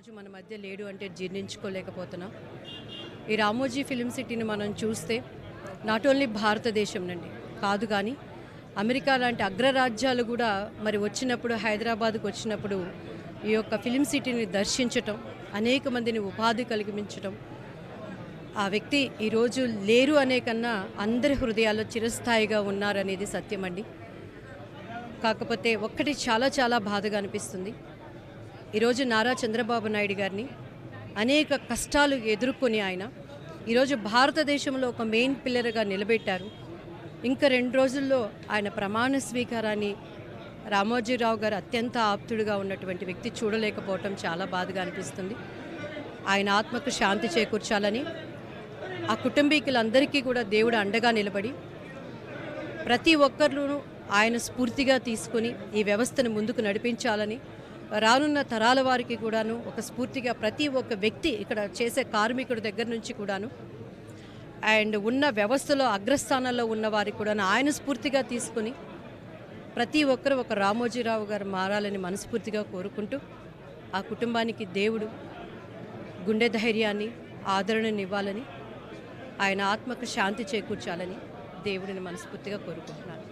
ఈరోజు మన మధ్య లేడు అంటే జీర్ణించుకోలేకపోతున్నాం. ఈ రామోజీ ఫిలిం సిటీని మనం చూస్తే నాట్ ఓన్లీ భారతదేశం నుండి కాదు కానీ అమెరికా లాంటి అగ్రరాజ్యాలు కూడా మరి వచ్చినప్పుడు హైదరాబాద్కు వచ్చినప్పుడు ఈ యొక్క ఫిలిం సిటీని దర్శించటం అనేక మందిని ఉపాధి కలిగించటం ఆ వ్యక్తి ఈరోజు లేరు అనే కన్నా అందరి హృదయాల్లో చిరస్థాయిగా ఉన్నారనేది సత్యమండి. కాకపోతే ఒక్కటి చాలా చాలా బాధగా అనిపిస్తుంది. ఈరోజు నారా చంద్రబాబు నాయుడు గారిని అనేక కష్టాలు ఎదుర్కొని ఆయన ఈరోజు భారతదేశంలో ఒక మెయిన్ పిల్లర్గా నిలబెట్టారు. ఇంకా రెండు రోజుల్లో ఆయన ప్రమాణ స్వీకారాన్ని రామోజీరావు గారు అత్యంత ఆప్తుడిగా ఉన్నటువంటి వ్యక్తి చూడలేకపోవటం చాలా బాధగా అనిపిస్తుంది. ఆయన ఆత్మకు శాంతి చేకూర్చాలని ఆ కుటుంబీకులందరికీ కూడా దేవుడు అండగా నిలబడి ప్రతి ఒక్కరిలోనూ ఆయన స్ఫూర్తిగా తీసుకుని ఈ వ్యవస్థను ముందుకు నడిపించాలని రానున్న తరాల వారికి కూడాను ఒక స్ఫూర్తిగా ప్రతి ఒక్క వ్యక్తి ఇక్కడ చేసే కార్మికుడి దగ్గర నుంచి కూడాను అండ్ ఉన్న వ్యవస్థలో అగ్రస్థానంలో ఉన్న వారికి కూడాను ఆయన స్ఫూర్తిగా తీసుకుని ప్రతి ఒక్కరూ ఒక రామోజీరావు గారు మారాలని మనస్ఫూర్తిగా కోరుకుంటూ ఆ కుటుంబానికి దేవుడు గుండె ధైర్యాన్ని ఆదరణని ఇవ్వాలని ఆయన ఆత్మకు శాంతి చేకూర్చాలని దేవుడిని మనస్ఫూర్తిగా కోరుకుంటున్నాను.